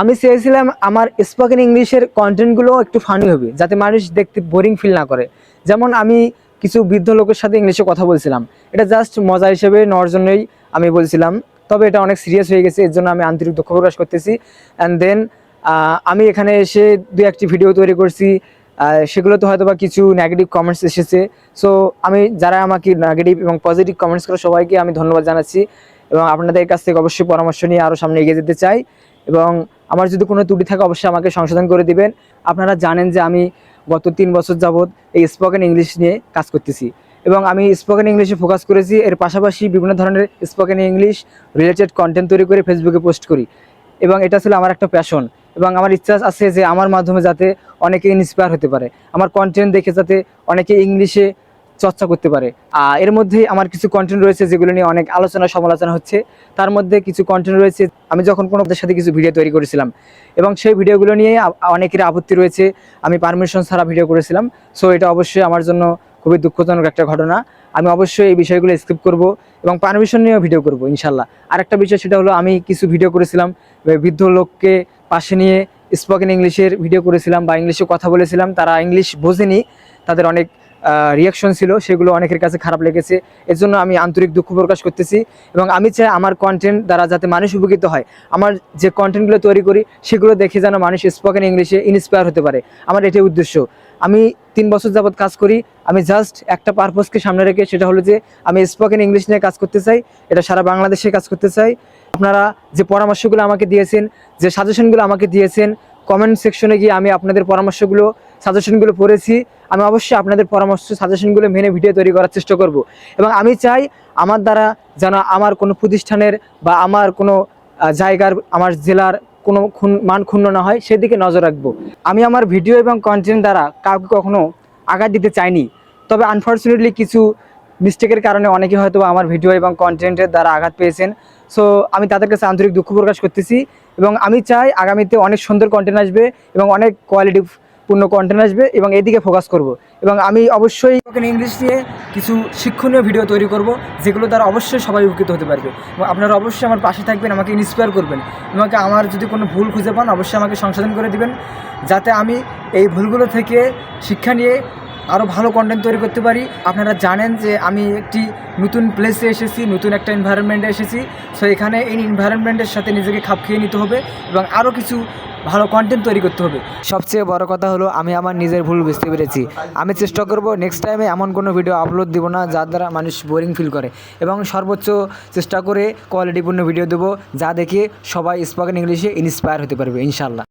আমি চেয়েছিলাম আমার স্পোকেন ইংলিশের কন্টেন্টগুলো একটু ফানি হবে, যাতে মানুষ দেখতে বোরিং ফিল না করে। যেমন আমি কিছু বৃদ্ধ লোকের সাথে ইংলিশে কথা বলছিলাম। এটা জাস্ট মজা হিসেবে নেওয়ার জন্যই আমি বলছিলাম। তবে এটা অনেক সিরিয়াস হয়ে গেছে, এর জন্য আমি আন্তরিক দুঃখ প্রকাশ করতেছি। অ্যান্ড দেন আমি এখানে এসে দু একটি ভিডিও তৈরি করছি। সেগুলোতে হয়তো বা কিছু নেগেটিভ কমেন্টস এসেছে। সো আমি, যারা আমাকে নেগেটিভ এবং পজিটিভ কমেন্টস করে সবাইকে আমি ধন্যবাদ জানাচ্ছি। এবং আপনাদের কাছ থেকে অবশ্যই পরামর্শ নিয়ে আরও সামনে এগিয়ে যেতে চাই। এবং আমার যদি কোনো ত্রুটি থাকে, অবশ্যই আমাকে সংশোধন করে দিবেন। আপনারা জানেন যে আমি গত তিন বছর যাবৎ এই স্পোকেন ইংলিশ নিয়ে কাজ করতেছি এবং আমি স্পোকেন ইংলিশে ফোকাস করেছি। এর পাশাপাশি বিভিন্ন ধরনের স্পোকেন ইংলিশ রিলেটেড কন্টেন্ট তৈরি করে ফেসবুকে পোস্ট করি এবং এটা ছিল আমার একটা প্যাশন এবং আমার ইচ্ছা আছে যে আমার মাধ্যমে যাতে অনেকে ইন্সপায়ার হতে পারে। আমার কন্টেন্ট দেখে যাতে অনেকে ইংলিশে চর্চা করতে পারে। আর এর মধ্যে আমার কিছু কন্টেন্ট রয়েছে যেগুলো নিয়ে অনেক আলোচনা সমালোচনা হচ্ছে। তার মধ্যে কিছু কন্টেন্ট রয়েছে, আমি যখন কোনো সাথে কিছু ভিডিও তৈরি করেছিলাম এবং সেই ভিডিওগুলো নিয়ে অনেকের আপত্তি রয়েছে, আমি পারমিশন ছাড়া ভিডিও করেছিলাম। সো এটা অবশ্যই আমার জন্য খুবই দুঃখজনক একটা ঘটনা। আমি অবশ্যই এই বিষয়গুলো স্কিপ করব এবং পারমিশন নিয়েও ভিডিও করব ইনশাল্লাহ আরেকটা বিষয় সেটা হলো, আমি কিছু ভিডিও করেছিলাম বৃদ্ধ লোককে পাশে নিয়ে স্পোকেন ইংলিশের ভিডিও করেছিলাম বা ইংলিশে কথা বলেছিলাম। তারা ইংলিশ বোঝেনি, তাদের অনেক রিয়াকশন ছিল, সেগুলো অনেকের কাছে খারাপ লেগেছে। এর জন্য আমি আন্তরিক দুঃখ প্রকাশ করতেছি এবং আমি চাই আমার কন্টেন্ট দ্বারা যাতে মানুষ উপকৃত হয়। আমার যে কন্টেন্টগুলো তৈরি করি, সেগুলো দেখে যেন মানুষ স্পোকেন ইংলিশে ইন্সপায়ার হতে পারে। আমার এটাই উদ্দেশ্য। আমি তিন বছর যাবৎ কাজ করি, আমি জাস্ট একটা পারপোজকে সামনে রেখে, সেটা হলো যে আমি স্পোকেন ইংলিশ নিয়ে কাজ করতে চাই, এটা সারা বাংলাদেশে কাজ করতে চাই। আপনারা যে পরামর্শগুলো আমাকে দিয়েছেন, যে সাজেশনগুলো আমাকে দিয়েছেন কমেন্ট সেকশনে গিয়ে আমি আপনাদের পরামর্শগুলো সাজেশনগুলো পড়েছি। আমি অবশ্যই আপনাদের পরামর্শ সাজেশনগুলো মেনে ভিডিও তৈরি করার চেষ্টা করব। এবং আমি চাই আমার দ্বারা যেন আমার কোনো প্রতিষ্ঠানের বা আমার কোনো জায়গার, আমার জেলার কোনো খুন, মান ক্ষুণ্ণ না হয়, সেদিকে নজর রাখব। আমি আমার ভিডিও এবং কন্টেন্ট দ্বারা কাউকে কখনো আঘাত দিতে চাইনি। তবে আনফর্চুনেটলি কিছু মিস্টেকের কারণে অনেকে হয়তো আমার ভিডিও এবং কন্টেন্টের দ্বারা আঘাত পেয়েছেন। সো আমি তাদের কাছে আন্তরিক দুঃখ প্রকাশ করতেছি এবং আমি চাই আগামীতে অনেক সুন্দর কন্টেন্ট আসবে এবং অনেক কোয়ালিটি পূর্ণ কন্টেন্ট আসবে এবং এদিকে ফোকাস করব। এবং আমি অবশ্যই ইংলিশ নিয়ে কিছু শিক্ষণীয় ভিডিও তৈরি করব, যেগুলো দ্বারা অবশ্যই সবাই উপকৃত হতে পারবে। এবং আপনারা অবশ্যই আমার পাশে থাকবেন, আমাকে ইন্সপায়ার করবেন। আমাকে আমার যদি কোনো ভুল খুঁজে পান, অবশ্যই আমাকে সংশোধন করে দিবেন। যাতে আমি এই ভুলগুলো থেকে শিক্ষা নিয়ে আরও ভালো কন্টেন্ট তৈরি করতে পারি। আপনারা জানেন যে আমি একটি নতুন প্লেসে এসেছি, নতুন একটা এনভায়রনমেন্টে এসেছি। সো এখানে এই এনভায়রনমেন্টের সাথে নিজেকে খাপ খেয়ে নিতে হবে এবং আরও কিছু ভালো কন্টেন্ট তৈরি করতে হবে। সবচেয়ে বড় কথা হলো, আমি আমার নিজের ভুল বুঝতে পেরেছি। আমি চেষ্টা করব নেক্সট টাইমে এমন কোনো ভিডিও আপলোড দিব না, যার দ্বারা মানুষ বোরিং ফিল করে। এবং সর্বোচ্চ চেষ্টা করে কোয়ালিটিপূর্ণ ভিডিও দেবো, যা দেখে সবাই স্পোকেন ইংলিশে ইন্সপায়ার হতে পারবে ইনশাল্লাহ